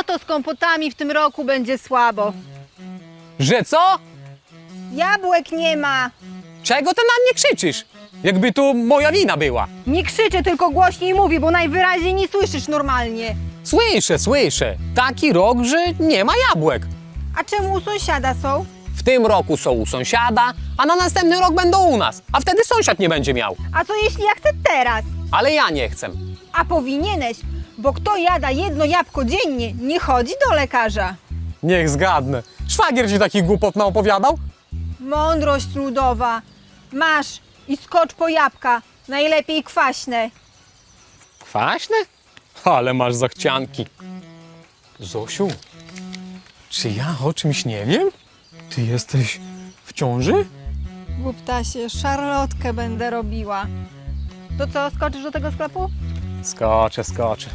No to z kompotami w tym roku będzie słabo. Że co? Jabłek nie ma. Czego ty na mnie krzyczysz? Jakby tu moja wina była. Nie krzyczę, tylko głośniej mówi, bo najwyraźniej nie słyszysz normalnie. Słyszę, słyszę. Taki rok, że nie ma jabłek. A czemu u sąsiada są? W tym roku są u sąsiada, a na następny rok będą u nas. A wtedy sąsiad nie będzie miał. A co jeśli ja chcę teraz? Ale ja nie chcę. A powinieneś, bo kto jada jedno jabłko dziennie, nie chodzi do lekarza. Niech zgadnę. Szwagier ci takich głupot naopowiadał? Mądrość ludowa. Masz i skocz po jabłka, najlepiej kwaśne. Kwaśne? Ale masz zachcianki. Zosiu, czy ja o czymś nie wiem? Ty jesteś w ciąży? Głuptasie, szarlotkę będę robiła. To co, skoczysz do tego sklepu? Skoczę, skoczę.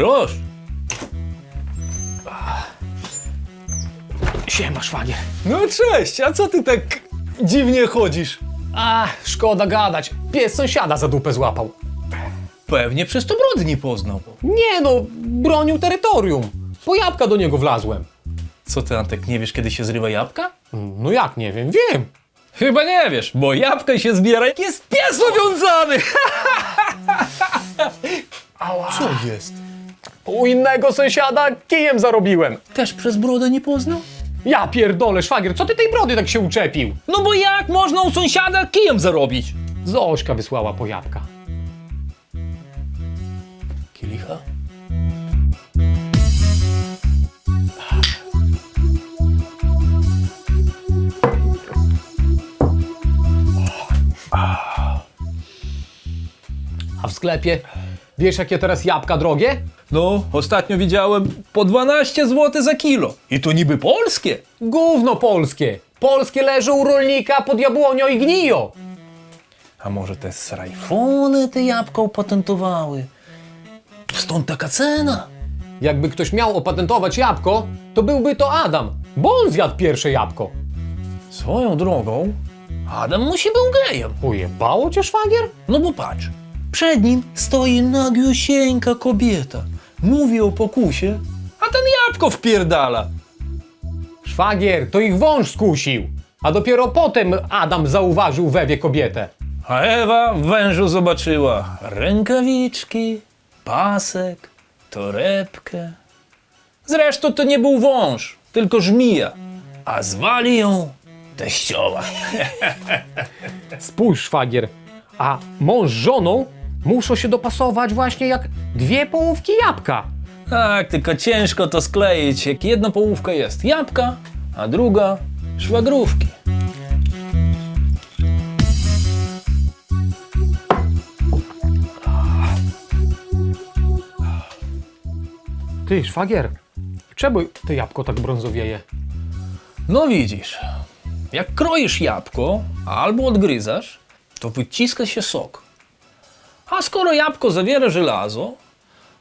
Proszę. Siema, szwagier. No cześć, a co ty tak dziwnie chodzisz? A, szkoda gadać. Pies sąsiada za dupę złapał. Pewnie przez to brody nie poznał. Nie no, bronił terytorium. Po jabłka do niego wlazłem. Co ty, Antek, nie wiesz, kiedy się zrywa jabłka? No jak nie wiem, wiem. Chyba nie wiesz, bo jabłka się zbiera, jak jest pies uwiązany! Co jest? U innego sąsiada kijem zarobiłem. Też przez brodę nie poznał? Ja pierdolę, szwagier, co ty tej brody tak się uczepił? No bo jak można u sąsiada kijem zarobić? Zośka wysłała po jabłka. Kielicha? A w sklepie, wiesz jakie teraz jabłka drogie? No, ostatnio widziałem po 12 zł za kilo. I to niby polskie. Gówno polskie. Polskie leżą u rolnika pod jabłonią i gniją. A może te srajfony te jabłka opatentowały? Stąd taka cena. Jakby ktoś miał opatentować jabłko, to byłby to Adam, bo on zjadł pierwsze jabłko. Swoją drogą, Adam musi był gejem. Ujebało cię, szwagier? No bo patrz, przed nim stoi nagiusieńka kobieta. Mówi o pokusie, a ten jabłko wpierdala. Szwagier, to ich wąż skusił. A dopiero potem Adam zauważył w Ewie kobietę. A Ewa w wężu zobaczyła rękawiczki, pasek, torebkę. Zresztą to nie był wąż, tylko żmija, a zwali ją teściowa. Spójrz, szwagier, a mąż z żoną muszą się dopasować właśnie jak dwie połówki jabłka. Tak, tylko ciężko to skleić, jak jedna połówka jest jabłka, a druga szwagrówki. Ty, szwagier, czemu to jabłko tak brązowieje? No widzisz, jak kroisz jabłko albo odgryzasz, to wyciska się sok. A skoro jabłko zawiera żelazo,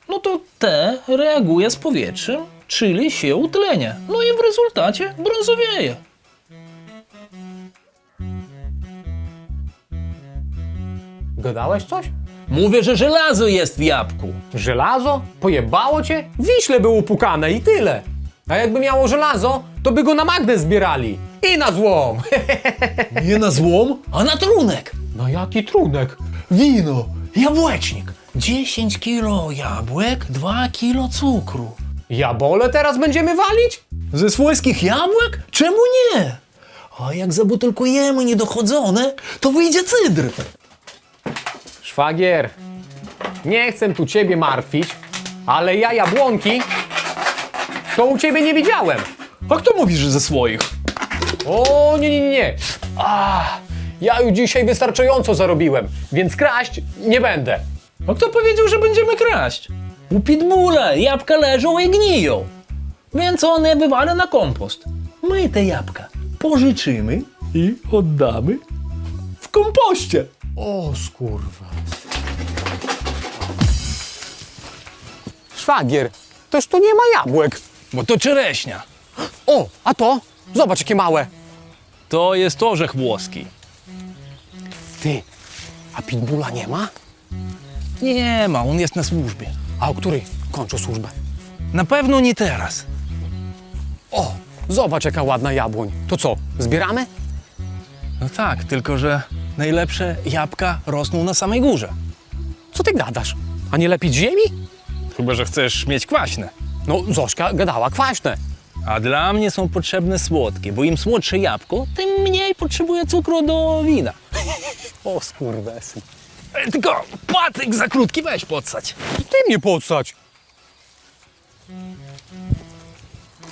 no to te reaguje z powietrzem, czyli się utlenia. No i w rezultacie brązowieje. Gadałeś coś? Mówię, że żelazo jest w jabłku. Żelazo? Pojebało cię? Wiśle było upukane i tyle. A jakby miało żelazo, to by go na magnes zbierali. I na złom. Nie na złom, a na trunek. No jaki trunek. Wino, jabłecznik. 10 kilo jabłek, 2 kilo cukru. Jabole teraz będziemy walić? Ze swojskich jabłek? Czemu nie? A jak zabutelkujemy niedochodzone, to wyjdzie cydr. Szwagier, nie chcę tu ciebie martwić, ale ja jabłonki to u ciebie nie widziałem. A kto mówi, że ze swoich? O, nie, nie, nie. A, ja już dzisiaj wystarczająco zarobiłem, więc kraść nie będę. A kto powiedział, że będziemy kraść? U pitbulla jabłka leżą i gniją. Więc on je wywala na kompost. My te jabłka pożyczymy i oddamy w kompoście. O, skurwa. Szwagier, toż tu nie ma jabłek. Bo to czereśnia. O, a to? Zobacz, jakie małe. To jest orzech włoski. Ty, a pitbulla nie ma? Nie ma, on jest na służbie. A o której kończą służbę? Na pewno nie teraz. O, zobacz, jaka ładna jabłoń. To co, zbieramy? No tak, tylko że najlepsze jabłka rosną na samej górze. Co ty gadasz? A nie lepiej z ziemi? Chyba, że chcesz mieć kwaśne. No, Zośka gadała kwaśne. A dla mnie są potrzebne słodkie, bo im słodsze jabłko, tym mniej potrzebuje cukru do wina. O, skurwesy. E, Tylko patyk za krótki weź podsać. Ty mnie podsać.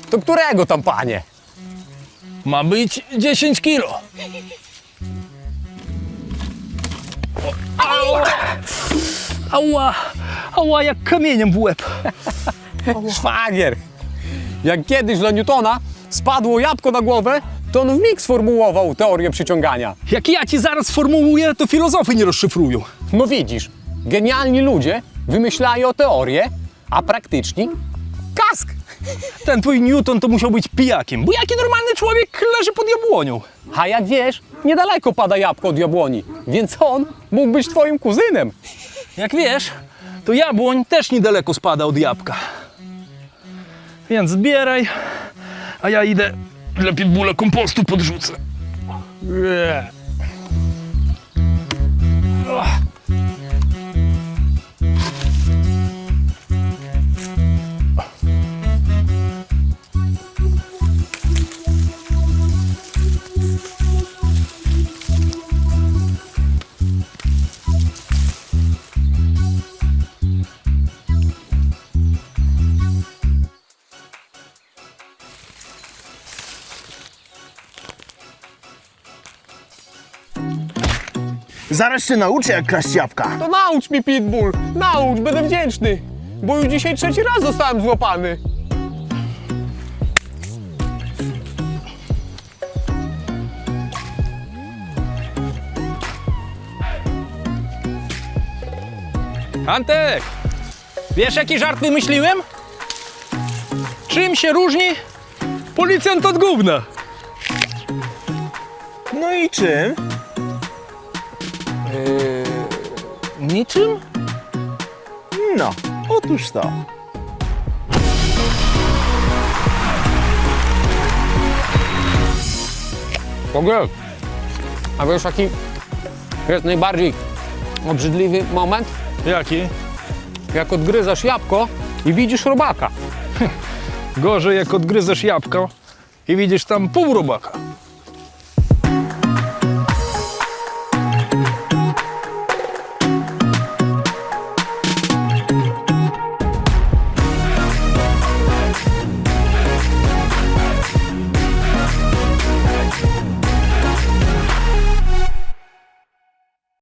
To którego tam, panie? Ma być 10 kilo. O, Ała! Ała! Ała, jak kamieniem w łeb. Szwagier. Jak kiedyś dla Newtona spadło jabłko na głowę, to on w mig sformułował teorię przyciągania. Jak ja ci zaraz formułuję, to filozofy nie rozszyfrują. No widzisz, genialni ludzie wymyślają teorię, a praktyczni kask. Ten twój Newton to musiał być pijakiem, bo jaki normalny człowiek leży pod jabłonią? A jak wiesz, niedaleko pada jabłko od jabłoni, więc on mógł być twoim kuzynem. Jak wiesz, to jabłoń też niedaleko spada od jabłka. Więc zbieraj, a ja idę dla pitbulla kompostu podrzucę. Zaraz cię nauczę, jak kraść jabłka. To naucz mi, Pitbull, naucz, będę wdzięczny, bo już dzisiaj trzeci raz zostałem złapany. Antek, wiesz jaki żart wymyśliłem? Czym się różni policjant od gówna? No i czym? Niczym? No, otóż to. W ogóle. A wiesz jaki jest najbardziej obrzydliwy moment? Jaki? Jak odgryzasz jabłko i widzisz robaka. Gorzej jak odgryzasz jabłko i widzisz tam pół robaka.